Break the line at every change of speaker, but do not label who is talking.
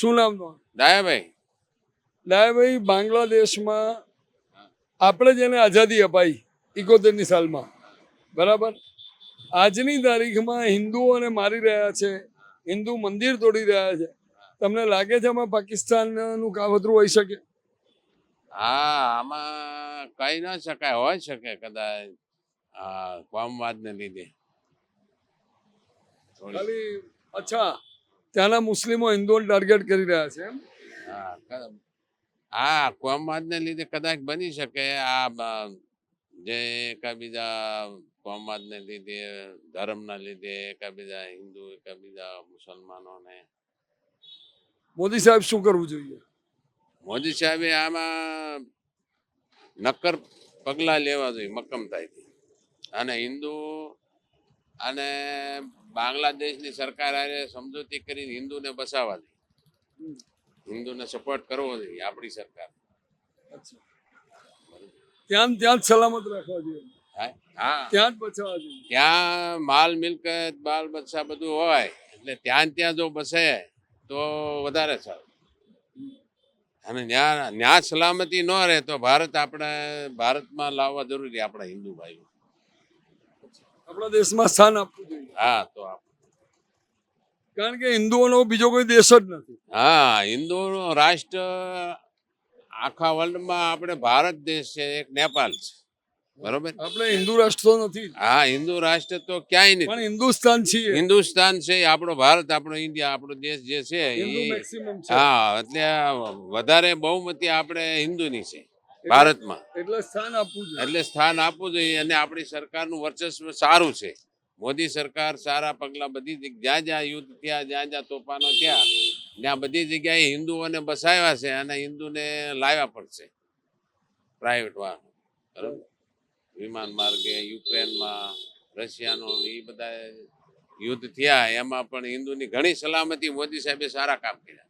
શું નામ તમારું
ડાયાભાઈ
ડાયાભાઈ બાંગ્લાદેશમાં આપણે જેને આઝાદી અપાઈ ઇકોતેરની સાલમાં. બરાબર? આજની તારીખમાં હિન્દુઓને મારી રહ્યા છે હિન્દુ મંદિર તોડી રહ્યા છે. તમને લાગે છે આમાં પાકિસ્તાનનું કાવતરું હોઈ શકે?
હા આમાં કહી ન શકાય હોઈ શકે કદાચ આ કોમવાદને લીધે.
ખાલી અચ્છા ત્યાંના મુસ્લિમો હિન્દુઓને ટાર્ગેટ કરી રહ્યા છે. આ
હા કોમવાદને લીધે કદાચ બની શકે. આ જે એકાબીજા કોમવાદને લીધે ધર્મના લીધે એકાબીજા હિન્દુ એકાબીજા મુસલમાનોને.
મોદી સાહેબ શું કરવું જોઈએ?
મોદી સાહેબે આમાં નક્કર પગલાં લેવા જોઈએ મક્કમતાઈથી. અને હિન્દુ અને બાંગ્લાદેશની સરકાર હારે સમજૂતી કરીને હિન્દુને બસાવવા દે. હિન્દુને સપોર્ટ કરવો જોઈએ આપણી સરકાર.
ત્યાં ત્યાં સલામત રાખવા જોઈએ. ત્યાં જ બચાવવા જોઈએ.
ત્યાં માલ મિલકત બાલ બચ્ચા બધું હોય એટલે ત્યાં ત્યાં જો બસે તો વધારે સારું. અને ત્યાં ન્યા સલામતી ન રહે તો ભારત આપણે ભારતમાં લાવવા જરૂરી આપણા હિન્દુ ભાઈઓ.
આપણા દેશમાં સ્થાન આપવું જોઈએ.
હા તો
કારણ કે હિન્દુઓનો બીજો કોઈ દેશ જ નથી.
હા હિન્દુઓનો રાષ્ટ્ર આખા વર્લ્ડમાં આપણે ભારત દેશ છે એક નેપાલ છે. બરોબર?
આપણે હિન્દુ રાષ્ટ્ર તો નથી.
હા હિન્દુ રાષ્ટ્ર તો ક્યાંય
પણ હિન્દુસ્તાન છે.
હિન્દુસ્તાન છે આપણો ભારત આપણો ઇન્ડિયા આપણો દેશ જે છે હા એટલે વધારે બહુમતી આપણે હિન્દુની છે. ભારતમાં.
એટલે સ્થાન આપવું જોઈએ.
એટલે સ્થાન આપવું જોઈએ અને આપણી સરકારનું વર્ચસ્વ સારું છે. મોદી સરકાર સારા પગલા બધી જ્યાં જ્યાં યુદ્ધ થયા જ્યાં જ્યાં તોફાનો થયા ત્યાં બધી જગ્યાએ હિન્દુઓને બસાવ્યા છે અને હિન્દુને લાવ્યા પડશે પ્રાઇવેટ વાહન. બરાબર? વિમાન માર્ગે યુક્રેનમાં રશિયાનો એ બધા યુદ્ધ થયા. એમાં પણ હિન્દુની ઘણી સલામતી મોદી સાહેબે સારા કામ કર્યા.